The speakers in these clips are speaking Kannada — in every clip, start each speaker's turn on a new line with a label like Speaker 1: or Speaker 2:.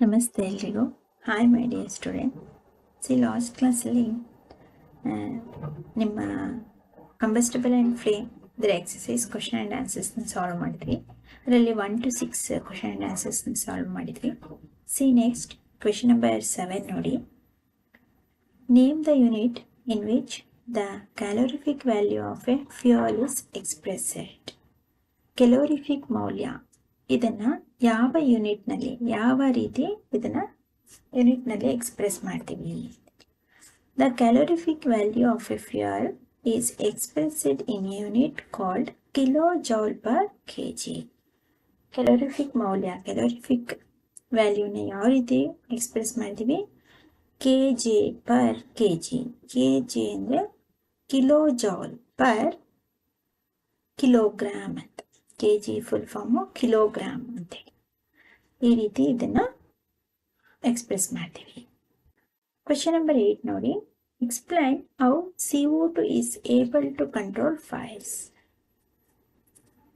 Speaker 1: ನಮಸ್ತೆ ಎಲ್ರಿಗೂ. Hi my dear student see last ಕ್ಲಾಸಲ್ಲಿ ನಿಮ್ಮ ಕಂಬಸ್ಟಬಲ್ ಆ್ಯಂಡ್ ಫ್ಲೇಮ್ ಇದರ ಎಕ್ಸಸೈಸ್ ಕ್ವಶನ್ ಆ್ಯಂಡ್ ಆನ್ಸರ್ಸ್ನ ಸಾಲ್ವ್ ಮಾಡಿದ್ವಿ. ಅದರಲ್ಲಿ one two six question and ಆನ್ಸರ್ಸ್ನ solve ಮಾಡಿದ್ವಿ. See next question number seven ನೋಡಿ. Name the unit in which the calorific value of a fuel is expressed calorific ಮೌಲ್ಯ ಇದನ್ನು ಯಾವ ಯೂನಿಟ್ನಲ್ಲಿ ಯಾವ ರೀತಿ ಇದನ್ನು ಯೂನಿಟ್ನಲ್ಲಿ ಎಕ್ಸ್ಪ್ರೆಸ್ ಮಾಡ್ತೀವಿ? The calorific value of a fuel is expressed in unit called kilo joule per K G calorific ಮೌಲ್ಯ ಕ್ಯಾಲೋರಿಫಿಕ್ ವ್ಯಾಲ್ಯೂನ ಯಾವ ರೀತಿ ಎಕ್ಸ್ಪ್ರೆಸ್ ಮಾಡ್ತೀವಿ? K G per K G K G ಅಂದರೆ ಕಿಲೋ ಜೌಲ್ ಪರ್ ಕಿಲೋಗ್ರಾಮ್ ಅಂತ. K G full form kilogram ಅಂತೇಳಿ ಈ ರೀತಿ ಇದನ್ನು ಎಕ್ಸ್ಪ್ರೆಸ್ ಮಾಡ್ತೀವಿ. ಕ್ವೆಶನ್ ನಂಬರ್ ಏಯ್ಟ್ ನೋಡಿ. Explain how C O two is able to control fires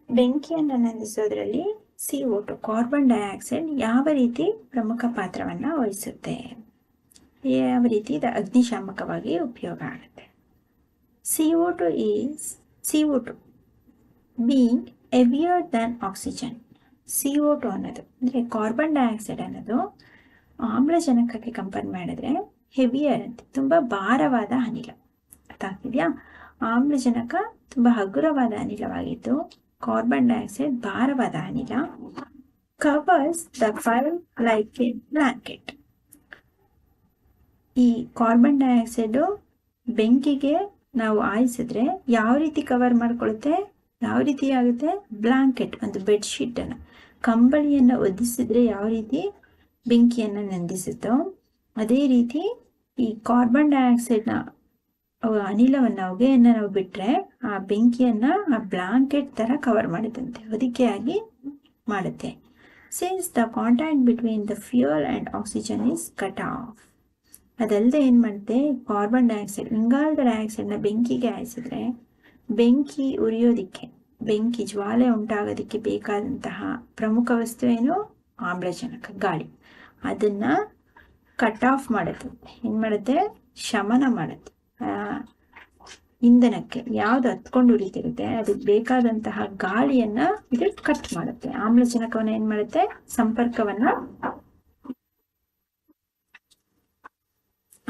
Speaker 1: ಬೆಂಕಿಯನ್ನು ನಂದಿಸೋದ್ರಲ್ಲಿ C O two carbon dioxide ಯಾವ ರೀತಿ ಪ್ರಮುಖ ಪಾತ್ರವನ್ನು ವಹಿಸುತ್ತೆ? ಯಾವ ರೀತಿ ಇದು ಅಗ್ನಿಶಾಮಕವಾಗಿ ಉಪಯೋಗ ಆಗುತ್ತೆ? C O two is C O two being heavier than oxygen C O two ಅನ್ನೋದು, ಅಂದರೆ ಕಾರ್ಬನ್ ಡೈಆಕ್ಸೈಡ್ ಅನ್ನೋದು ಆಮ್ಲಜನಕಕ್ಕೆ ಕಂಪೇರ್ ಮಾಡಿದ್ರೆ ಹೆವಿಯರ್ ಅಂತ, ತುಂಬ ಭಾರವಾದ ಅನಿಲ, ಅರ್ಥ ಆಗ್ತಿದೆಯಾ? ಆಮ್ಲಜನಕ ತುಂಬ ಹಗುರವಾದ ಅನಿಲವಾಗಿದ್ದು ಕಾರ್ಬನ್ ಡೈಆಕ್ಸೈಡ್ ಭಾರವಾದ ಅನಿಲ covers the fire like a blanket ಈ ಕಾರ್ಬನ್ ಡೈಆಕ್ಸೈಡು ಬೆಂಕಿಗೆ ನಾವು ಆಯಿಸಿದ್ರೆ ಯಾವ ರೀತಿ ಕವರ್ ಮಾಡ್ಕೊಳುತ್ತೆ? ಯಾವ ರೀತಿ ಆಗುತ್ತೆ? ಬ್ಲಾಂಕೆಟ್ ಒಂದು ಬೆಡ್ಶೀಟನ್ನು ಕಂಬಳಿಯನ್ನು ಒದಿಸಿದ್ರೆ ಯಾವ ರೀತಿ? ಬೆಂಕಿಯನ್ನು ನಂದಿಸುತ್ತೋ? ಅದೇ ರೀತಿ ಈ ಕಾರ್ಬನ್ ಡೈಆಕ್ಸೈಡ್ನ ಅನಿಲವನ್ನು, ಹೊಗೆಯನ್ನು ನಾವು ಬಿಟ್ಟರೆ ಆ ಬೆಂಕಿಯನ್ನು ಆ ಬ್ಲಾಂಕೆಟ್ ಥರ ಕವರ್ ಮಾಡುತ್ತಂತೆ ಆಗಿ ಮಾಡುತ್ತೆ. Since the contact between the fuel and oxygen is cut off ಅದಲ್ಲದೆ ಏನು ಮಾಡುತ್ತೆ? ಕಾರ್ಬನ್ ಡೈಆಕ್ಸೈಡ್ ಇಂಗಾಲದ ಡೈಆಕ್ಸೈಡ್ನ ಬೆಂಕಿಗೆ ಹಾಯಿಸಿದ್ರೆ ಬೆಂಕಿ ಉರಿಯೋದಿಕ್ಕೆ, ಬೆಂಕಿ ಜ್ವಾಲೆ ಉಂಟಾಗೋದಕ್ಕೆ ಬೇಕಾದಂತಹ ಪ್ರಮುಖ ವಸ್ತು ಏನು? ಆಮ್ಲಜನಕ, ಗಾಳಿ. ಅದನ್ನ ಕಟ್ ಆಫ್ ಮಾಡುತ್ತೆ ಏನು ಮಾಡುತ್ತೆ ಶಮನ ಮಾಡುತ್ತೆ ಇಂಧನಕ್ಕೆ ಯಾವ್ದು ಹತ್ಕೊಂಡು ಉರಿತಿರುತ್ತೆ ಅದಕ್ಕೆ ಬೇಕಾದಂತಹ ಗಾಳಿಯನ್ನ ಇದು ಕಟ್ ಮಾಡುತ್ತೆ. ಆಮ್ಲಜನಕವನ್ನ ಏನ್ ಮಾಡುತ್ತೆ? ಸಂಪರ್ಕವನ್ನ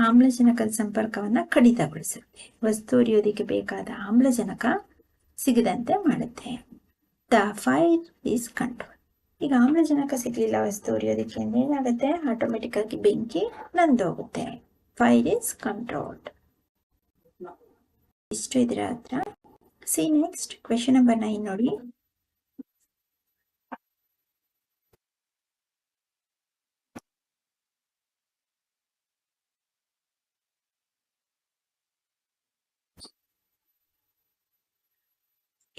Speaker 1: ಆಮ್ಲಜನಕದ ಸಂಪರ್ಕವನ್ನ ಕಡಿತಗೊಳಿಸುತ್ತೆ. ವಸ್ತು ಉರಿಯೋದಕ್ಕೆ ಬೇಕಾದ ಆಮ್ಲಜನಕ ಸಿಗದಂತೆ ಮಾಡುತ್ತೆ. ದ ಫೈರ್ ಈಸ್ ಕಂಟ್ರೋಲ್ ಈಗ ಆಮ್ಲಜನಕ ಸಿಗಲಿಲ್ಲ, ವಸ್ತು ಉರಿಯೋದಕ್ಕೆ ಅಂದ್ರೆ ಏನಾಗುತ್ತೆ? ಆಟೋಮೆಟಿಕ್ ಆಗಿ ಬೆಂಕಿ ನಂದೋಗುತ್ತೆ. ಫೈರ್ ಈಸ್ ಕಂಟ್ರೋಲ್ಡ್ ಇಷ್ಟು ಇದರ ಹತ್ರ. See next question number nine ನೋಡಿ.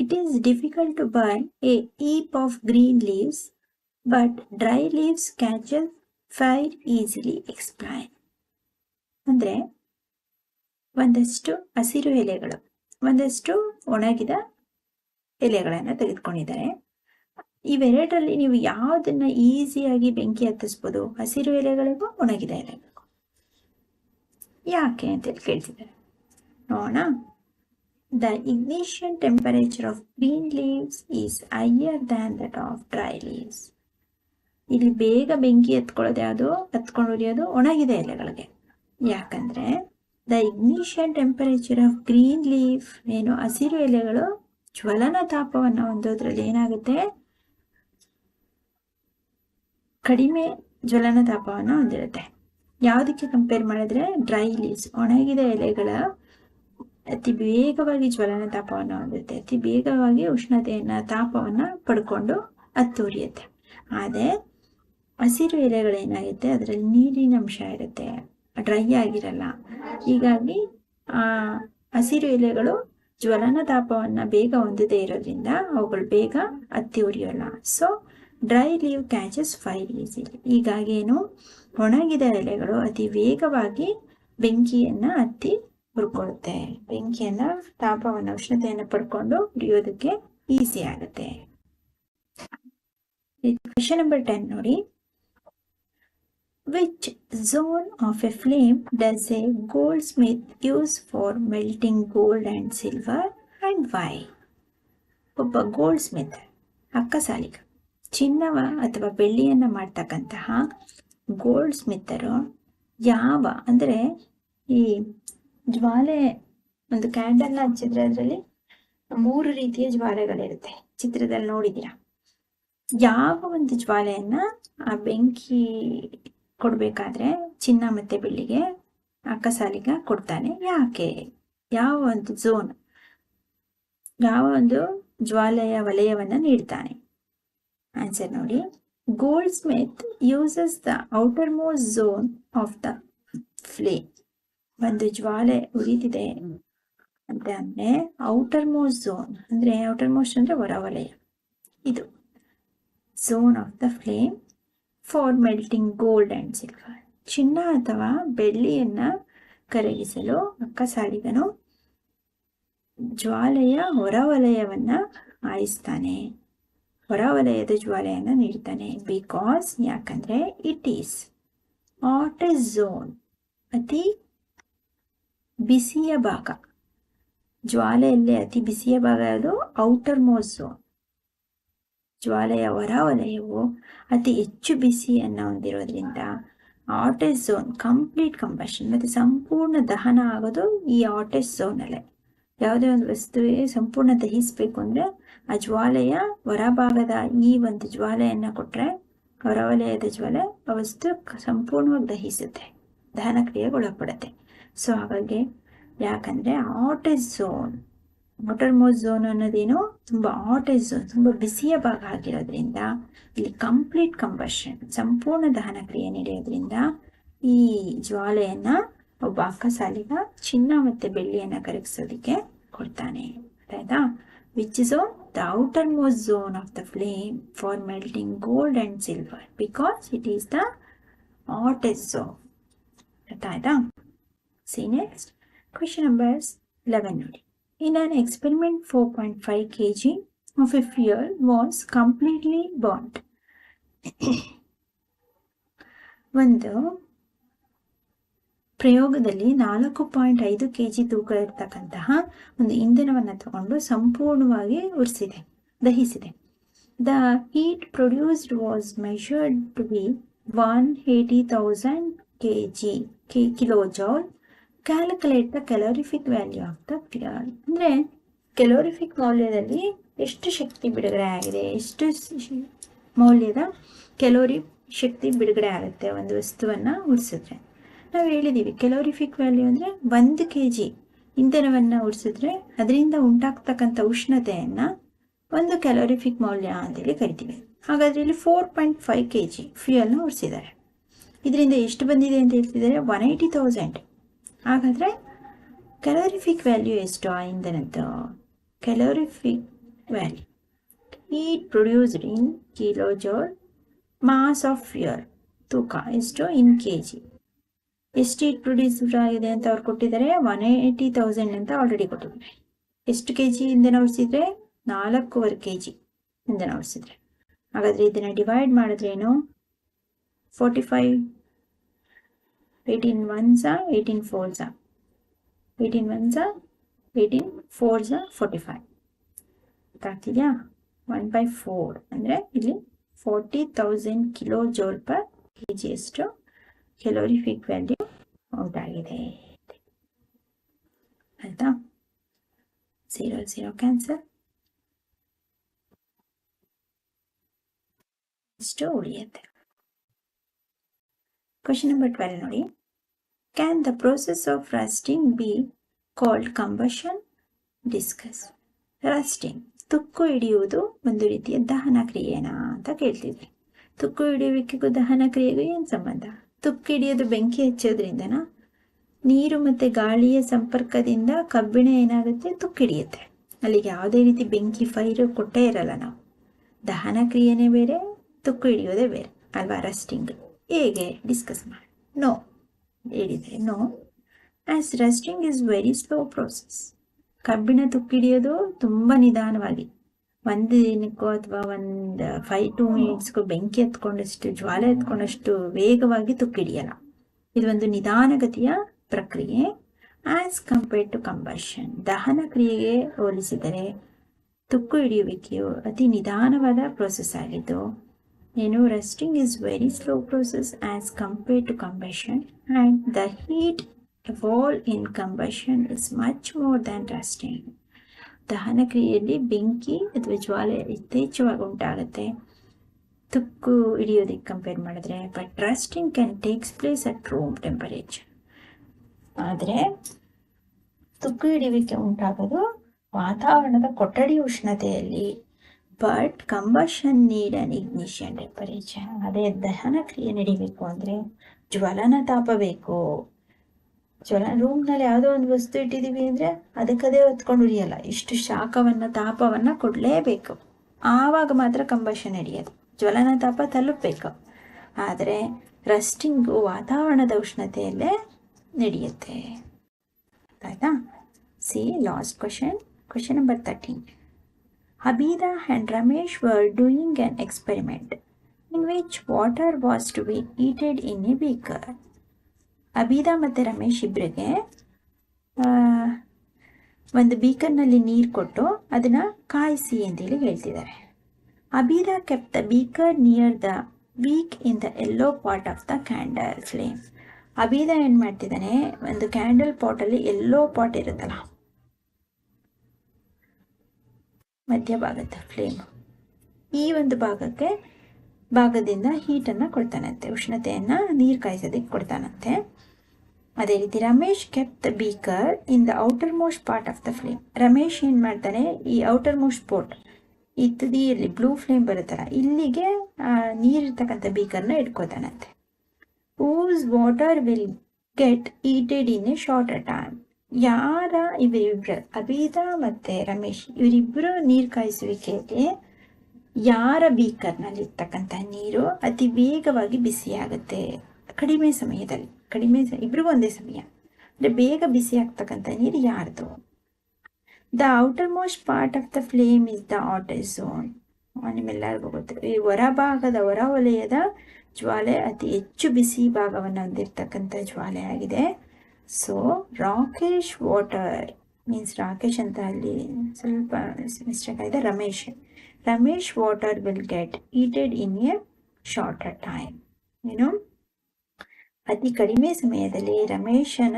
Speaker 1: It is difficult to burn a heap of green leaves, but dry leaves catch fire easily. Explain. ಅಂದರೆ ಒಂದಷ್ಟು ಹಸಿರು ಎಲೆಗಳು ಒಂದಷ್ಟು ಒಣಗಿದ ಎಲೆಗಳನ್ನು ತೆಗೆದುಕೊಂಡಿದ್ದಾರೆ. ಇವೆರಡರಲ್ಲಿ ನೀವು ಯಾವುದನ್ನ ಈಸಿಯಾಗಿ ಬೆಂಕಿ ಹತ್ತಿಸ್ಬೋದು? ಹಸಿರು ಎಲೆಗಳಿಗೂ ಒಣಗಿದ ಎಲೆಗಳಿಗೂ. ಯಾಕೆ ಅಂತೇಳಿ ಕೇಳ್ತಿದ್ದಾರೆ. ನೋಡೋಣ. The ignition temperature of green leaves is higher than that of dry leaves. ಇಲ್ಲಿ ಬೇಗ ಬೆಂಕಿ ಎತ್ಕೊಳ್ಳೋದು ಯಾವುದು ಹತ್ಕೊಂಡು ಉರಿಯೋದು ಒಣಗಿದೆ ಎಲೆಗಳಿಗೆ. ಯಾಕಂದ್ರೆ the ignition temperature of green leaf ಏನು ಹಸಿರು ಎಲೆಗಳು ಜ್ವಲನ ತಾಪವನ್ನು ಹೊಂದೋದ್ರಲ್ಲಿ ಏನಾಗುತ್ತೆ? ಕಡಿಮೆ ಜ್ವಲನ ತಾಪವನ್ನು ಹೊಂದಿರುತ್ತೆ. ಯಾವುದಕ್ಕೆ ಕಂಪೇರ್ ಮಾಡಿದ್ರೆ ಡ್ರೈ ಲೀವ್ಸ್ ಒಣಗಿದ ಎಲೆಗಳ ಅತಿ ವೇಗವಾಗಿ ಜ್ವಲನ ತಾಪವನ್ನು ಹೊಂದುತ್ತೆ ಅತಿ ಬೇಗವಾಗಿ ಉಷ್ಣತೆಯನ್ನ, ತಾಪವನ್ನು ಪಡ್ಕೊಂಡು ಅತ್ತೂರಿಯುತ್ತೆ ಉರಿಯುತ್ತೆ ಆದರೆ ಹಸಿರು ಎಲೆಗಳೇನಾಗುತ್ತೆ ಅದರಲ್ಲಿ ನೀರಿನ ಅಂಶ ಇರುತ್ತೆ. ಡ್ರೈ ಆಗಿರಲ್ಲ. ಹೀಗಾಗಿ ಹಸಿರು ಎಲೆಗಳು ಜ್ವಲನ ತಾಪವನ್ನು ಬೇಗ ಹೊಂದದೇ ಇರೋದ್ರಿಂದ ಅವುಗಳು ಬೇಗ ಹತ್ತಿ ಉರಿಯೋಲ್ಲ. So dry leave catches fire easily ಹೀಗಾಗಿ ಏನು? ಒಣಗಿದ ಎಲೆಗಳು ಅತಿ ವೇಗವಾಗಿ ಬೆಂಕಿಯನ್ನು ಹತ್ತಿ ಹುರ್ಕೊಳ್ಳುತ್ತೆ ಬೆಂಕಿಯನ್ನ ತಾಪವನ್ನು ಉಷ್ಣತೆಯನ್ನ ಪಡ್ಕೊಂಡು ಉರಿಯೋದಕ್ಕೆ ಈಸಿ ಆಗುತ್ತೆ. ಕ್ವೆಶನ್ ನಂಬರ್ ಟೆನ್ ನೋಡಿ. Which zone of a flame does a goldsmith use for melting gold and silver and why ಒಬ್ಬ ಗೋಲ್ಡ್ ಸ್ಮಿತ್ ಅಕ್ಕಸಾಲಿಗ ಚಿನ್ನವ ಅಥವಾ ಬೆಳ್ಳಿಯನ್ನ ಮಾಡ್ತಕ್ಕಂತಹ ಗೋಲ್ಡ್ ಸ್ಮಿತ್ತರು ಯಾವ, ಅಂದರೆ ಈ ಜ್ವಾಲೆ, ಒಂದು ಕ್ಯಾಂಡಲ್ನ ಹಚ್ಚಿದ್ರೆ ಅದರಲ್ಲಿ ಮೂರು ರೀತಿಯ ಜ್ವಾಲೆಗಳಿರುತ್ತೆ. ಚಿತ್ರದಲ್ಲಿ ನೋಡಿದ್ದೀರಾ? ಯಾವ ಒಂದು ಜ್ವಾಲೆಯನ್ನ ಆ ಬೆಂಕಿ ಕೊಡಬೇಕಾದ್ರೆ ಚಿನ್ನ ಮತ್ತೆ ಬೆಳ್ಳಿಗೆ ಅಕ್ಕಸಾಲಿಗ ಕೊಡ್ತಾನೆ. ಯಾಕೆ? ಯಾವ ಒಂದು ಝೋನ್ ಯಾವ ಒಂದು ಜ್ವಾಲೆಯ ವಲಯವನ್ನ ನೀಡ್ತಾನೆ? ಆನ್ಸರ್ ನೋಡಿ. Goldsmith uses the outermost zone of the flame ಒಂದು ಜ್ವಾಲೆ ಉರಿದಿದೆ ಅಂತ ಅಂದ್ರೆ ಔಟರ್ ಮೋಸ್ಟ್ ಝೋನ್ ಅಂದ್ರೆ ಔಟರ್ ಮೋಸ್ಟ್ ಅಂದ್ರೆ ಹೊರವಲಯ ಇದು zone of the flame for melting gold and silver ಚಿನ್ನ ಅಥವಾ ಬೆಳ್ಳಿಯನ್ನ ಕರಗಿಸಲು ಅಕ್ಕ ಸಾಲಿಗನು ಜ್ವಾಲೆಯ ಹೊರವಲಯವನ್ನ ಆಯಿಸ್ತಾನೆ ಹೊರವಲಯದ ಜ್ವಾಲೆಯನ್ನು ನೀಡ್ತಾನೆ. ಬಿಕಾಸ್ ಯಾಕಂದ್ರೆ ಇಟ್ ಈಸ್ ಆಟೆಸ್ಟ್ ಝೋನ್ ಅತಿ ಬಿಸಿಯ ಭಾಗ. ಜ್ವಾಲೆಯಲ್ಲಿ ಅತಿ ಬಿಸಿಯ ಭಾಗ ಅದು ಔಟರ್ ಮೋಸ್ಟ್ ಝೋನ್ ಜ್ವಾಲೆಯ ಹೊರವಲಯವು ಅತಿ ಹೆಚ್ಚು ಬಿಸಿಯನ್ನು ಹೊಂದಿರೋದ್ರಿಂದ ಆಟೆಸ್ಟ್ ಝೋನ್ ಕಂಪ್ಲೀಟ್ ಕಂಬಷನ್ ಮತ್ತು ಸಂಪೂರ್ಣ ದಹನ ಆಗೋದು ಈ ಆಟೆಸ್ಟ್ ಝೋನಲ್ಲೇ. ಯಾವುದೇ ಒಂದು ವಸ್ತುವಿಗೆ ಸಂಪೂರ್ಣ ದಹಿಸಬೇಕು ಅಂದರೆ ಆ ಜ್ವಾಲೆಯ ಹೊರಭಾಗದ ಈ ಒಂದು ಜ್ವಾಲೆಯನ್ನು ಕೊಟ್ಟರೆ ಹೊರವಲಯದ ಜ್ವಾಲೆ ಆ ವಸ್ತು ಸಂಪೂರ್ಣವಾಗಿ ದಹಿಸುತ್ತೆ. ದಹನ ಕ್ರಿಯೆಗೆ ಒಳಪಡುತ್ತೆ. ಸೊ ಹಾಗಾಗಿ, ಯಾಕಂದರೆ hottest zone outermost zone ಅನ್ನೋದೇನು ತುಂಬ ಆಟೇಜ್ ಝೋನ್, ತುಂಬ ಬಿಸಿಯ ಭಾಗ ಆಗಿರೋದ್ರಿಂದ, ಇಲ್ಲಿ ಕಂಪ್ಲೀಟ್ ಕಂಬಷನ್, ಸಂಪೂರ್ಣ ದಹನ ಕ್ರಿಯೆ ನಡೆಯೋದ್ರಿಂದ ಈ ಜ್ವಾಲೆಯನ್ನು ಒಬ್ಬ ಅಕ್ಕಸಾಲಿಗ ಚಿನ್ನ ಮತ್ತೆ ಬೆಳ್ಳಿಯನ್ನ ಕರಗಿಸೋದಕ್ಕೆ ಕೊಡ್ತಾನೆ. ಆಯ್ತಾ? Which is on the outermost zone of the flame for melting gold and silver because it is the hottest zone ಆಯ್ತಾ? ನೆಕ್ಸ್ಟ್ ಕ್ವೆಶನ್ ನಂಬರ್ಸ್ ಲೆವೆನ್ ನೋಡಿ In an experiment, 4.5 kg of a fuel was completely burnt. ಒಂದು ಪ್ರಯೋಗದಲ್ಲಿ ನಾಲ್ಕು ಪಾಯಿಂಟ್ ಐದು ಕೆ ಜಿ ತೂಕ ಇರ್ತಕ್ಕಂತಹ ಒಂದು ಇಂಧನವನ್ನು ತಗೊಂಡು ಸಂಪೂರ್ಣವಾಗಿ ಉರಿಸಿದೆ ದಹಿಸಿದೆ. The heat produced was measured to be one eighty thousand K G K kilo joule calculate the calorific value of the fuel ಅಂದರೆ ಕೆಲೋರಿಫಿಕ್ ಮೌಲ್ಯದಲ್ಲಿ ಎಷ್ಟು ಶಕ್ತಿ ಬಿಡುಗಡೆ ಆಗಿದೆ? ಎಷ್ಟು ಮೌಲ್ಯದ ಕೆಲೋರಿ ಶಕ್ತಿ ಬಿಡುಗಡೆ ಆಗುತ್ತೆ? ಒಂದು ವಸ್ತುವನ್ನು ಉಡಿಸಿದ್ರೆ ನಾವು ಹೇಳಿದ್ದೀವಿ ಕೆಲೋರಿಫಿಕ್ ವ್ಯಾಲ್ಯೂ ಅಂದರೆ ಒಂದು ಕೆ ಜಿ ಇಂಧನವನ್ನು ಉಡಿಸಿದ್ರೆ ಅದರಿಂದ ಉಂಟಾಗ್ತಕ್ಕಂಥ ಉಷ್ಣತೆಯನ್ನು ಒಂದು ಕ್ಯಾಲೋರಿಫಿಕ್ ಮೌಲ್ಯ ಅಂತೇಳಿ ಕರಿತೀವಿ. ಹಾಗಾದ್ರೆ ಇಲ್ಲಿ four point five K G ಫ್ಯೂಯಲ್ನ ಉಡಿಸಿದ್ದಾರೆ ಇದರಿಂದ ಎಷ್ಟು ಬಂದಿದೆ ಅಂತ ಹೇಳ್ತಿದ್ದಾರೆ? ಒನ್ ಏಯ್ಟಿ ತೌಸಂಡ್ ಹಾಗಾದರೆ ಕ್ಯಾಲೋರಿಫಿಕ್ ವ್ಯಾಲ್ಯೂ ಎಷ್ಟು ಆ ಇಂಧನದ್ದು? Calorific value heat produced in kilo joule mass of ear ತೂಕ ಎಷ್ಟು? ಇನ್ ಕೆ ಜಿ ಎಷ್ಟು ಈಟ್ ಪ್ರೊಡ್ಯೂಸ್ಡ್ ಆಗಿದೆ ಅಂತ ಅವ್ರು ಕೊಟ್ಟಿದ್ದಾರೆ? ಒನ್ ಏಯ್ಟಿ ತೌಸಂಡ್ ಅಂತ ಆಲ್ರೆಡಿ ಕೊಟ್ಟಿದ್ದಾರೆ. ಎಷ್ಟು ಕೆ ಜಿ ಇಂಧನ ಉಳಿಸಿದ್ರೆ? ನಾಲ್ಕೂವರೆ ಕೆ ಜಿ ಇಂಧನ ಉಳಿಸಿದ್ರೆ. ಹಾಗಾದರೆ ಇದನ್ನು divide ಮಾಡಿದ್ರೇನು forty five eighteen ones eighteen fours eighteen ones eighteen fours forty five ಗೊತ್ತಾಗ್ತಿದೆಯಾ one by four ಅಂದರೆ ಇಲ್ಲಿ forty thousand kilo joule per K ಜಿಯಷ್ಟು ಕೆಲೋರಿಫಿಕ್ ವ್ಯಾಲ್ಯೂ ಉಂಟಾಗಿದೆ ಆಯ್ತಾ? ಝೀರೋ ಝೀರೋ ಕ್ಯಾನ್ಸಲ್ ಇಷ್ಟು ಉಳಿಯುತ್ತೆ. ಕ್ವಶನ್ ನಂಬರ್ ಟ್ವೆಲ್ ನೋಡಿ. Can the process of rusting be called combustion discuss rusting ತುಕ್ಕು ಹಿಡಿಯುವುದು ಒಂದು ರೀತಿಯ ದಹನ ಕ್ರಿಯೆನಾ ಅಂತ ಕೇಳ್ತಿದ್ವಿ. ತುಕ್ಕು ಹಿಡಿಯುವಿಕೆಗೂ ದಹನ ಕ್ರಿಯೆಗೂ ಏನು ಸಂಬಂಧ? ತುಕ್ಕು ಹಿಡಿಯೋದು ಬೆಂಕಿ ಹಚ್ಚೋದ್ರಿಂದನ? ನೀರು ಮತ್ತು ಗಾಳಿಯ ಸಂಪರ್ಕದಿಂದ ಕಬ್ಬಿಣ ಏನಾಗುತ್ತೆ? ತುಕ್ಕು ಹಿಡಿಯುತ್ತೆ. ಅಲ್ಲಿಗೆ ಯಾವುದೇ ರೀತಿ ಬೆಂಕಿ, ಫೈರ್, ಕೊಟ್ಟೇ ಇರಲ್ಲ ನಾವು. ದಹನ ಕ್ರಿಯೆನೇ ಬೇರೆ, ತುಕ್ಕು ಹಿಡಿಯೋದೇ ಬೇರೆ. ಅಲ್ವಾ? ರಸ್ಟಿಂಗ್ ಹೇಗೆ ಡಿಸ್ಕಸ್ ಮಾಡಿ. ನೋ ಹೇಳಿದರೆ no as rusting is very slow process ಕಬ್ಬಿಣ ತುಕ್ಕಿಡಿಯೋದು ತುಂಬ ನಿಧಾನವಾಗಿ. ಒಂದು ದಿನಕ್ಕೋ ಅಥವಾ ಒಂದು ಫೈವ್ ಟೂ ಮಿನಿಟ್ಸ್ಗೂ ಬೆಂಕಿ ಎತ್ಕೊಂಡಷ್ಟು, ಜ್ವಾಲೆ ಎತ್ಕೊಂಡಷ್ಟು ವೇಗವಾಗಿ ತುಕ್ಕಿಡಿಯಲ್ಲ. ಇದೊಂದು ನಿಧಾನಗತಿಯ ಪ್ರಕ್ರಿಯೆ. ಆಸ್ ಕಂಪೇರ್ಡ್ ಟು ಕಂಬರ್ಷನ್ ದಹನ ಕ್ರಿಯೆಗೆ ಹೋಲಿಸಿದರೆ ತುಕ್ಕು ಹಿಡಿಯುವಿಕೆಯು ಅತಿ ನಿಧಾನವಾದ ಪ್ರೋಸೆಸ್ ಆಗಿದ್ದು ಏನು resting is very slow process as compared to combustion, and the heat evolved in combustion is much more than resting. ದಹನ ಕ್ರಿಯೆಯಲ್ಲಿ ಬೆಂಕಿ ಅಥವಾ ಜ್ವಾಲೆ ಯಥೇಚ್ಛವಾಗಿ ಉಂಟಾಗುತ್ತೆ ತುಕ್ಕು ಹಿಡಿಯೋದಕ್ಕೆ ಕಂಪೇರ್ ಮಾಡಿದ್ರೆ but rusting can takes place at room temperature ಆದರೆ ತುಕ್ಕು ಹಿಡಿಯುವಿಕೆ ಉಂಟಾಗೋದು ವಾತಾವರಣದ ಕೊಠಡಿ ಉಷ್ಣತೆಯಲ್ಲಿ but combustion need an ignition temperature ಅದೇ ದಹನ ಕ್ರಿಯೆ ನಡಿಬೇಕು ಅಂದರೆ ಜ್ವಲನ ತಾಪ ಬೇಕು ಜ್ವಲ, ರೂಮ್ನಲ್ಲಿ ಯಾವುದೋ ಒಂದು ವಸ್ತು ಇಟ್ಟಿದ್ದೀವಿ ಅಂದರೆ ಅದಕ್ಕದೇ ಹೊತ್ಕೊಂಡು ಉರಿಯಲ್ಲ. ಇಷ್ಟು ಶಾಖವನ್ನು, ತಾಪವನ್ನು ಕೊಡಲೇಬೇಕು. ಆವಾಗ ಮಾತ್ರ ಕಂಬಷನ್ ನಡೆಯೋದು ಜ್ವಲನ ತಾಪ ತಲುಪಬೇಕು. ಆದರೆ ರಸ್ಟಿಂಗು ವಾತಾವರಣದ ಉಷ್ಣತೆಯಲ್ಲೇ ನಡೆಯುತ್ತೆ. ಆಯ್ತಾ? See last question question number thirteen Abida and Ramesh were doing an experiment in which water was to be heated in a beaker. Abida ಮತ್ತು ರಮೇಶ್ ಇಬ್ಬರಿಗೆ ಒಂದು ಬೀಕರ್ನಲ್ಲಿ ನೀರು ಕೊಟ್ಟು ಅದನ್ನು ಕಾಯಿಸಿ ಅಂತೇಳಿ ಹೇಳ್ತಿದ್ದಾರೆ Abida kept the beaker near the wick in the yellow part of the candle flame Abida ಏನು ಮಾಡ್ತಿದ್ದಾನೆ, ಒಂದು ಕ್ಯಾಂಡಲ್ ಪಾಟಲ್ಲಿ ಎಲ್ಲೋ ಪಾಟ್ ಇರುತ್ತಲ್ಲ ಮಧ್ಯಭಾಗದ ಫ್ಲೇಮ್ ಈ ಒಂದು ಭಾಗಕ್ಕೆ ಭಾಗದಿಂದ ಹೀಟನ್ನು ಕೊಡ್ತಾನಂತೆ. ಉಷ್ಣತೆಯನ್ನು ನೀರು ಕಾಯಿಸೋದಕ್ಕೆ ಕೊಡ್ತಾನಂತೆ. ಅದೇ ರೀತಿ Ramesh kept the beaker in the outermost part of the flame Ramesh ಏನು ಮಾಡ್ತಾನೆ? ಈ ಔಟರ್ ಮೋಸ್ಟ್ ಪೋರ್ಟ್ ಈ ತುದಿಯಲ್ಲಿ ಬ್ಲೂ ಫ್ಲೇಮ್ ಬರುತ್ತಲ್ಲ, ಇಲ್ಲಿಗೆ ನೀರಿರ್ತಕ್ಕಂಥ ಬೀಕರ್ನ ಇಟ್ಕೋತಾನಂತೆ. Whose water will get heated in a shorter time ಯಾರ ಇವರಿಬ್ರು ಅಬೀದಾ ಮತ್ತು ರಮೇಶ್ ಇವರಿಬ್ಬರು ನೀರು ಕಾಯಿಸುವಿಕೆಗೆ ಯಾರ ಬೀಕರ್ನಲ್ಲಿ ಇರ್ತಕ್ಕಂಥ ನೀರು ಅತಿ ವೇಗವಾಗಿ ಬಿಸಿಯಾಗುತ್ತೆ. ಕಡಿಮೆ ಸಮಯದಲ್ಲಿ, ಕಡಿಮೆ ಇಬ್ಬರಿಗೂ ಒಂದೇ ಸಮಯ. ಅಂದರೆ ಬೇಗ ಬಿಸಿ ಆಗ್ತಕ್ಕಂಥ ನೀರು ಯಾರ್ದು? The outermost part of the flame is the outer zone ನಿಮ್ಮೆಲ್ಲರಿಗೂ ಗೊತ್ತು. ಈ ಹೊರಭಾಗದ, ಹೊರ ವಲಯದ ಜ್ವಾಲೆ ಅತಿ ಹೆಚ್ಚು ಬಿಸಿ ಭಾಗವನ್ನು ಹೊಂದಿರತಕ್ಕಂಥ ಜ್ವಾಲೆ ಆಗಿದೆ. So Rakesh water means Rakesh ಅಂತ ಅಲ್ಲಿ ಸ್ವಲ್ಪ ಮಿಸ್ಟೇಕ್ ಆಗಿದೆ Ramesh Ramesh water will get heated in a shorter time ಏನು ಅತಿ ಕಡಿಮೆ ಸಮಯದಲ್ಲಿ ರಮೇಶನ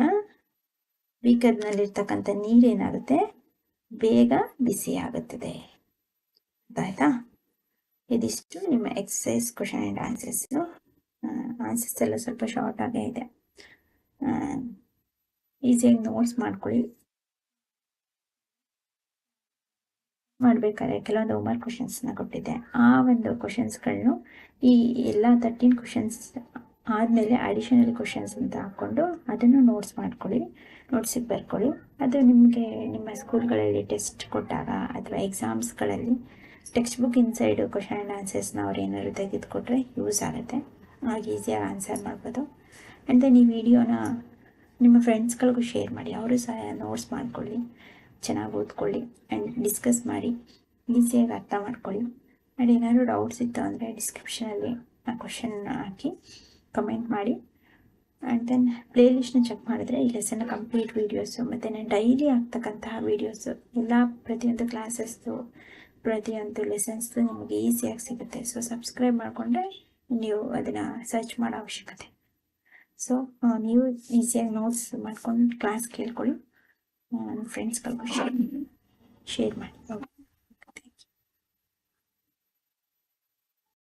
Speaker 1: ಬೀಕರ್ನಲ್ಲಿರ್ತಕ್ಕಂಥ ನೀರೇನಾಗುತ್ತೆ ಬೇಗ ಬಿಸಿಯಾಗುತ್ತದೆ. ಆಯ್ತಾ ಇದಿಷ್ಟು ನಿಮ್ಮ exercise question and answers answers ಎಲ್ಲ ಸ್ವಲ್ಪ ಶಾರ್ಟ್ ಆಗೇ ಇದೆ. ಈಸಿಯಾಗಿ ನೋಟ್ಸ್ ಮಾಡ್ಕೊಳ್ಳಿ. ಮಾಡಬೇಕಾದ್ರೆ ಕೆಲವೊಂದು ಹೋಮ್ವರ್ಕ್ ಕ್ವಶನ್ಸ್ನ ಕೊಟ್ಟಿದ್ದೆ. ಆ ಒಂದು ಕ್ವಶನ್ಸ್ಗಳನ್ನು ಈ ಎಲ್ಲ ತರ್ಟೀನ್ ಕ್ವಶನ್ಸ್ ಆದಮೇಲೆ ಅಡಿಷನಲ್ ಕ್ವಶನ್ಸ್ ಅಂತ ಹಾಕ್ಕೊಂಡು ಅದನ್ನು ನೋಟ್ಸ್ ಮಾಡ್ಕೊಳ್ಳಿ. ನೋಟ್ಸಿಗೆ ಬರ್ಕೊಳ್ಳಿ. ಅದು ನಿಮಗೆ ನಿಮ್ಮ ಸ್ಕೂಲ್ಗಳಲ್ಲಿ ಟೆಸ್ಟ್ ಕೊಟ್ಟಾಗ ಅಥವಾ ಎಕ್ಸಾಮ್ಸ್ಗಳಲ್ಲಿ text book inside question and ಆನ್ಸರ್ಸ್ನ ಅವ್ರು ಏನಾದ್ರು ತೆಗೆದುಕೊಟ್ರೆ ಯೂಸ್ ಆಗುತ್ತೆ. ಆಗ ಈಸಿಯಾಗಿ ಆನ್ಸರ್ ಮಾಡ್ಬೋದು. ಆ್ಯಂಡ್ ದೆನ್ ಈ ವಿಡಿಯೋನ ನಿಮ್ಮ ಫ್ರೆಂಡ್ಸ್ಗಳಿಗೂ ಶೇರ್ ಮಾಡಿ, ಅವರು ಸಹ ನೋಟ್ಸ್ ಮಾಡ್ಕೊಳ್ಳಿ, ಚೆನ್ನಾಗಿ ಓದ್ಕೊಳ್ಳಿ ಆ್ಯಂಡ್ ಡಿಸ್ಕಸ್ ಮಾಡಿ ಈಸಿಯಾಗಿ ಅರ್ಥ ಮಾಡ್ಕೊಳ್ಳಿ. ಆ್ಯಂಡ್ ಏನಾದರೂ ಡೌಟ್ಸ್ ಇತ್ತು ಅಂದರೆ ಡಿಸ್ಕ್ರಿಪ್ಷನಲ್ಲಿ ಆ ಕ್ವಶನ್ ಹಾಕಿ ಕಮೆಂಟ್ ಮಾಡಿ. ಆ್ಯಂಡ್ ದೆನ್ ಪ್ಲೇ ಲಿಸ್ಟ್ನ ಚೆಕ್ ಮಾಡಿದ್ರೆ ಈ ಲೆಸನ್ನ ಕಂಪ್ಲೀಟ್ ವೀಡಿಯೋಸು ಮತ್ತು ನಾನು ಡೈಲಿ ಆಗ್ತಕ್ಕಂತಹ ವೀಡಿಯೋಸು ಎಲ್ಲ ಪ್ರತಿಯೊಂದು ಕ್ಲಾಸಸ್ದು ಪ್ರತಿಯೊಂದು ಲೆಸನ್ಸ್ದು ನಿಮಗೆ ಈಸಿಯಾಗಿ ಸಿಗುತ್ತೆ. ಸೊ ಸಬ್ಸ್ಕ್ರೈಬ್ ಮಾಡಿಕೊಂಡ್ರೆ ನೀವು ಅದನ್ನು ಸರ್ಚ್ ಮಾಡೋ ಅವಶ್ಯಕತೆ. ಸೊ ನೀವು ಈಸಿಯಾಗಿ ನೋಟ್ಸ್ ಮಾಡ್ಕೊಂಡು ಕ್ಲಾಸ್ ಕೇಳ್ಕೊಳ್ಳಿ ನನ್ನ ಫ್ರೆಂಡ್ಸ್ಗಳಿಗೂ ಶೇರ್ ಶೇರ್ ಮಾಡಿ